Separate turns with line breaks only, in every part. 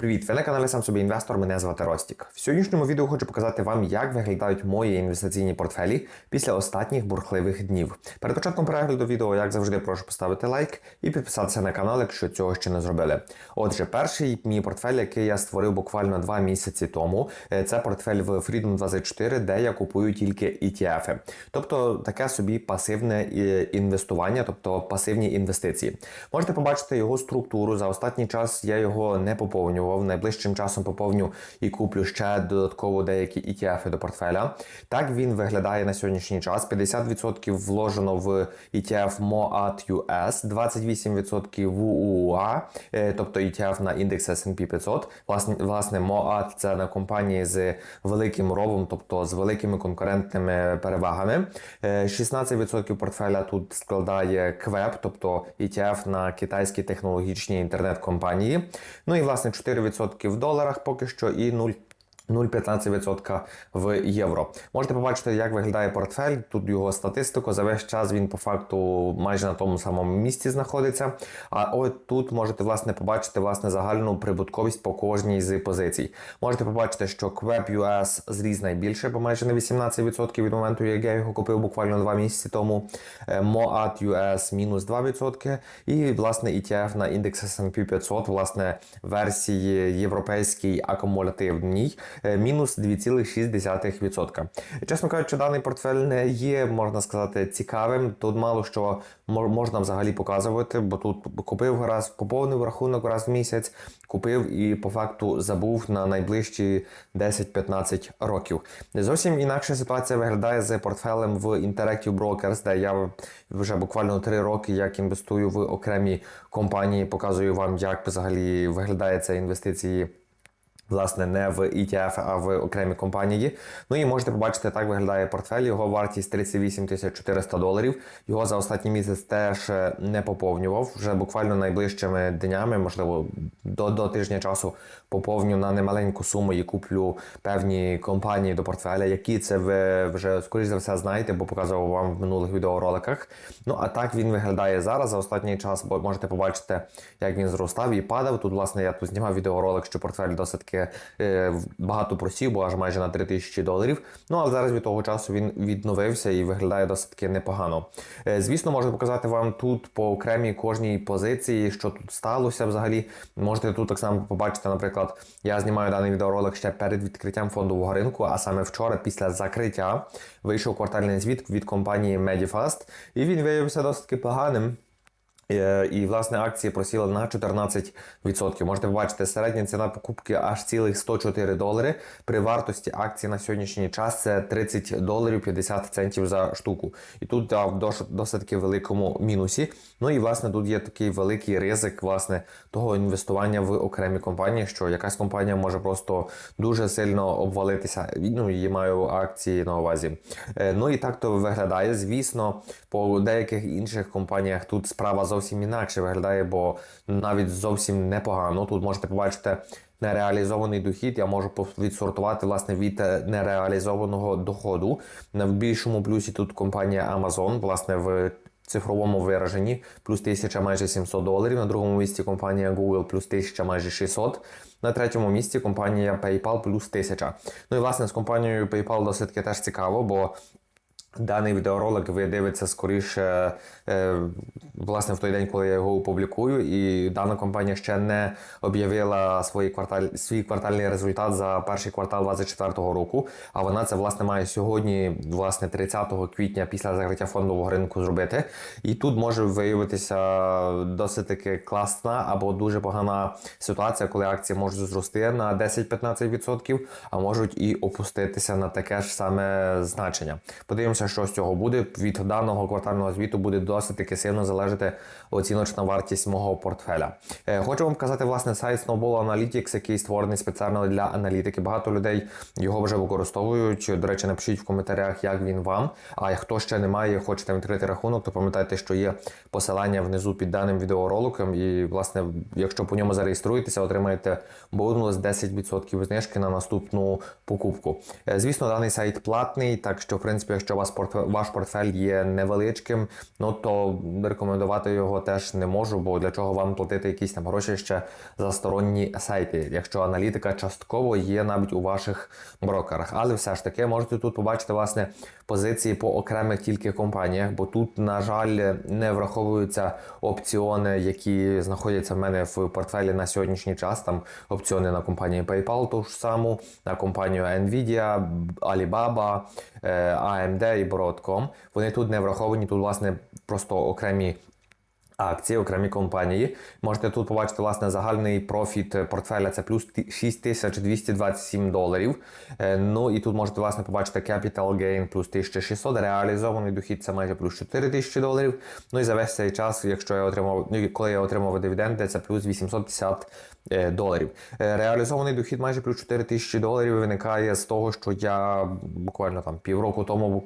Привіт, ви на каналі сам собі інвестор. Мене звати Ростік. В сьогоднішньому відео хочу показати вам, як виглядають мої інвестиційні портфелі після останніх бурхливих днів. Перед початком перегляду відео, як завжди, прошу поставити лайк і підписатися на канал, якщо цього ще не зробили. Отже, перший мій портфель, який я створив буквально два місяці тому, е, це портфель в Freedom 24, де я купую тільки ETF. Тобто таке собі пасивне е, інвестування, тобто пасивні інвестиції. Можете побачити його структуру. За останній час я його не поповнював. Найближчим часом поповню і куплю ще додатково деякі ETF до портфеля. Так він виглядає на сьогоднішній час. 50% вложено в ETF MOAT US, 28% в UUA, е, тобто ETF на індекс S&P 500. Власне, власне, MOAT – це на компанії з великим ровом, тобто з великими конкурентними перевагами. Е, 16% портфеля тут складає КВЕП, тобто ETF на китайські технологічні інтернет-компанії. Ну і власне 4% в доларах поки що і 0. 0,15% в євро. Можете побачити, як виглядає портфель. Тут його статистику. За весь час він по факту майже на тому самому місці знаходиться. А от тут можете власне побачити власне загальну прибутковість по кожній з позицій. Можете побачити, що QEP US зріс найбільше, бо майже на 18% від моменту, як я його купив буквально два місяці тому. Е, MOAT US мінус 2%. І власне ETF на індекс S&P 500, власне, версії європейській акумулятивній мінус 2,6%. Чесно кажучи, даний портфель не є, можна сказати, цікавим. Тут мало що можна взагалі показувати, бо тут купив раз, поповнив рахунок раз в місяць, купив і по факту забув на найближчі 10-15 років. Зовсім інакша ситуація виглядає з портфелем в Interactive Brokers, де я вже буквально 3 роки як інвестую в окремі компанії, показую вам, як взагалі виглядає це інвестиції. Власне, не в ETF, а в окремі компанії. Ну і можете побачити, так виглядає портфель. Його вартість 38 400 доларів. Його за останній місяць теж е, не поповнював. Вже буквально найближчими днями, можливо, до, до тижня часу поповню на немаленьку суму і куплю певні компанії до портфеля, які це ви вже скоріш за все знаєте, бо показував вам в минулих відеороликах. Ну а так він виглядає зараз. За останній час можете побачити, як він зростав і падав. Тут, власне, я тут знімав відеоролик, що портфель досить таки е, багато просів, бо аж майже на 3000 доларів. Ну але зараз від того часу він відновився і виглядає досить таки непогано. Е, звісно, можу показати вам тут по окремій кожній позиції, що тут сталося взагалі. Можете тут так само побачити, наприклад, я знімаю даний відеоролик ще перед відкриттям фондового ринку, а саме вчора, після закриття, вийшов квартальний звіт від компанії Medifast, і він виявився досить поганим. Е, І, власне, акції просіли на 14%. Можете побачити, середня ціна покупки аж цілих 104 долари. При вартості акції на сьогоднішній час це 30 доларів 50 центів за штуку. І тут в досить великому мінусі. Ну і власне тут є такий великий ризик власне того інвестування в окремі компанії, що якась компанія може просто дуже сильно обвалитися. Ну, її маю акції на увазі. Е, Ну і так то виглядає. Звісно, по деяких інших компаніях тут справа зовсім інакше виглядає, бо навіть зовсім непогано. Тут можете побачити. Нереалізований дохід я можу відсортувати власне від е, нереалізованого доходу. В більшому плюсі тут компанія Amazon, власне, в цифровому вираженні, плюс 1000 майже 700 доларів. На другому місці компанія Google плюс 1000 майже 600. На третьому місці компанія PayPal плюс 1000. Ну і власне з компанією PayPal досить теж цікаво, бо Даний відеоролик ви дивитеся скоріше е, власне в той день, коли я його опублікую, і дана компанія ще не об'явила свої кварталь, свій квартальний результат за перший квартал 2024 року. А вона це власне має сьогодні, власне, 30 квітня після закриття фондового ринку зробити. І тут може виявитися досить таки класна або дуже погана ситуація, коли акції можуть зрости на 10-15%, а можуть і опуститися на таке ж саме значення. Подивимося, що з цього буде. Від даного квартального звіту буде досить таки сильно залежати оціночна вартість мого портфеля. Е, Хочу вам показати власне сайт Snowball Analytics, який створений спеціально для аналітики. Багато людей його вже використовують. До речі, напишіть в коментарях, як він вам. А хто ще не має, хочете відкрити рахунок, то пам'ятайте, що є посилання внизу під даним відеороликом. І, власне, якщо по ньому зареєструєтеся, отримаєте бонус 10% знижки на наступну покупку. Е, Звісно, даний сайт платний, так що, в принципі, якщо вас вас портфель, ваш портфель є невеличким, ну то рекомендувати його теж не можу, бо для чого вам платити якісь там гроші ще за сторонні сайти, якщо аналітика частково є навіть у ваших брокерах. Але все ж таки можете тут побачити власне позиції по окремих тільки компаніях, бо тут, на жаль, не враховуються опціони, які знаходяться в мене в портфелі на сьогоднішній час. Там опціони на компанію PayPal, ту ж саму, на компанію Nvidia, Alibaba, е, AMD і Бородком. Вони тут не враховані. Тут, власне, просто окремі акції, окремі компанії. Можете тут побачити власне загальний профіт портфеля це плюс 6227 доларів. Е, Ну і тут можете власне побачити capital gain плюс 1600, реалізований дохід це майже плюс 4000 доларів. Ну і за весь цей час, якщо я отримав, ну, коли я отримав дивіденди, це плюс 850 е, доларів. Е, Реалізований дохід майже плюс 4000 доларів виникає з того, що я буквально там півроку тому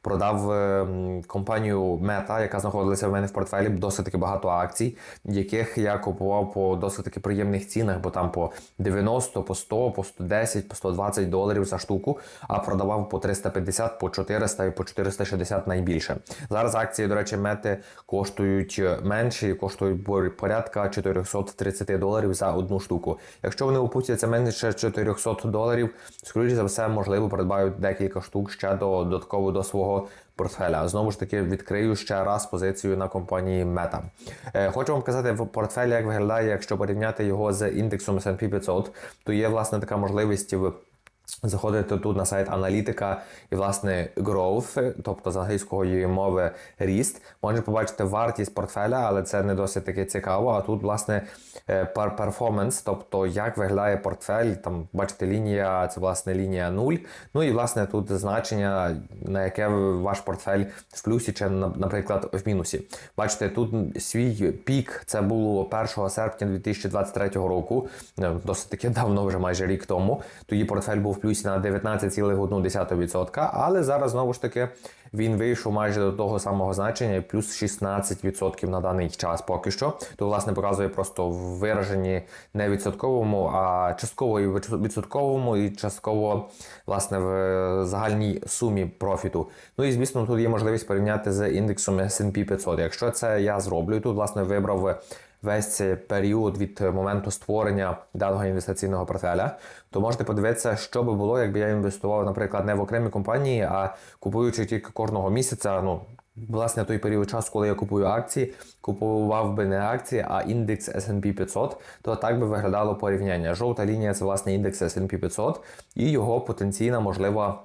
продав е, компанію Meta, яка знаходилася в мене в портфелі, досить таки багато акцій, яких я купував по досить таки приємних цінах, бо там по 90, по 100, по 110, по 120 доларів за штуку, а продавав по 350, по 400 і по 460 найбільше. Зараз акції, до речі, мети коштують менше і коштують порядка 430 доларів за одну штуку. Якщо вони опустяться менше 400 доларів, скоріше за все, можливо, придбають декілька штук ще до додатково до свого портфеля. Знову ж таки, відкрию ще раз позицію на компанії Meta. Е, хочу вам казати, в портфелі, як виглядає, якщо порівняти його з індексом S&P 500, то є власне така можливість в Заходите тут на сайт аналітика і власне growth, тобто з англійської мови ріст. Можете побачити вартість портфеля, але це не досить таки цікаво. А тут, власне, е, перформанс, тобто як виглядає портфель. Там бачите, лінія, це власне лінія 0. Ну і власне тут значення, на яке ваш портфель в плюсі чи, наприклад, в мінусі. Бачите, тут свій пік це було 1 серпня 2023 року, е, досить таки давно, вже майже рік тому. Тоді портфель був плюсі на 19,1%, але зараз знову ж таки він вийшов майже до того самого значення, плюс 16% на даний час поки що. То, власне, показує просто в вираженні не відсотковому, а частково і відсотковому, і частково власне в загальній сумі профіту. Ну і звісно, тут є можливість порівняти з індексом S&P 500. Якщо це я зроблю, тут власне вибрав весь період від моменту створення даного інвестиційного портфеля, то можете подивитися, що би було, якби я інвестував, наприклад, не в окремі компанії, а купуючи тільки кожного місяця. Ну власне той період часу, коли я купую акції, купував би не акції, а індекс S&P 500, то так би виглядало порівняння. Жовта лінія це власне індекс S&P 500 і його потенційна можлива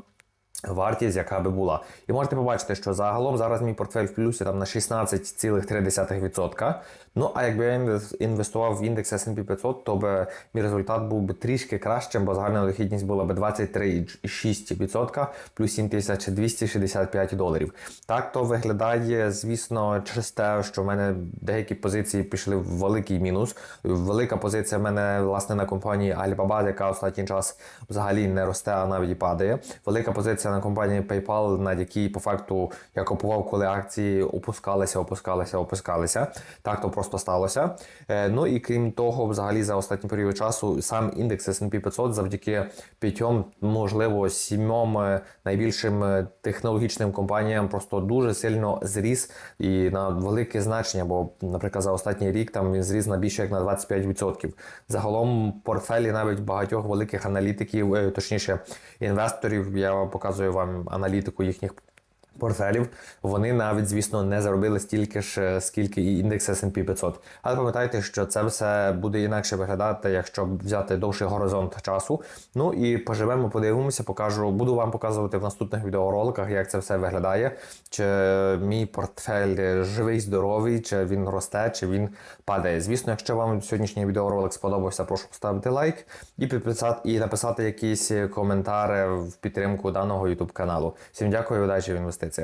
вартість, яка би була. І можете побачити, що загалом зараз мій портфель в плюсі там на 16,3%. Ну а якби я інвестував в індекс S&P 500, то би мій результат був би трішки кращим, бо загальна дохідність була б 23,6% плюс 7265 доларів. Так то виглядає, звісно, через те, що в мене деякі позиції пішли в великий мінус. Велика позиція в мене власне на компанії Alibaba, яка останній час взагалі не росте, а навіть падає. Велика позиція на компанії PayPal, на якій по факту я купував, коли акції опускалися, опускалися, опускалися. Так то просто сталося. Е, Ну і крім того, взагалі за останній період часу сам індекс S&P 500 завдяки п'ятьом, можливо, сімом е, найбільшим е, технологічним компаніям просто дуже сильно зріс і на велике значення. Бо, наприклад, за останній рік там він зріс на більше як на 25%. Загалом портфелі навіть багатьох великих аналітиків, точніше інвесторів, я показую вам аналітику їхніх портфелів, вони навіть, звісно, не заробили стільки ж, е, скільки і індекс S&P 500. Але пам'ятайте, що це все буде інакше виглядати, якщо взяти довший горизонт часу. Ну і поживемо, подивимося, покажу, буду вам показувати в наступних відеороликах, як це все виглядає. Чи мій портфель живий, здоровий, чи він росте, чи він падає. Звісно, якщо вам сьогоднішній відеоролик сподобався, прошу поставити лайк і підписати і написати якісь коментари в підтримку даного YouTube каналу. Всім дякую, удачі в інвестиціях.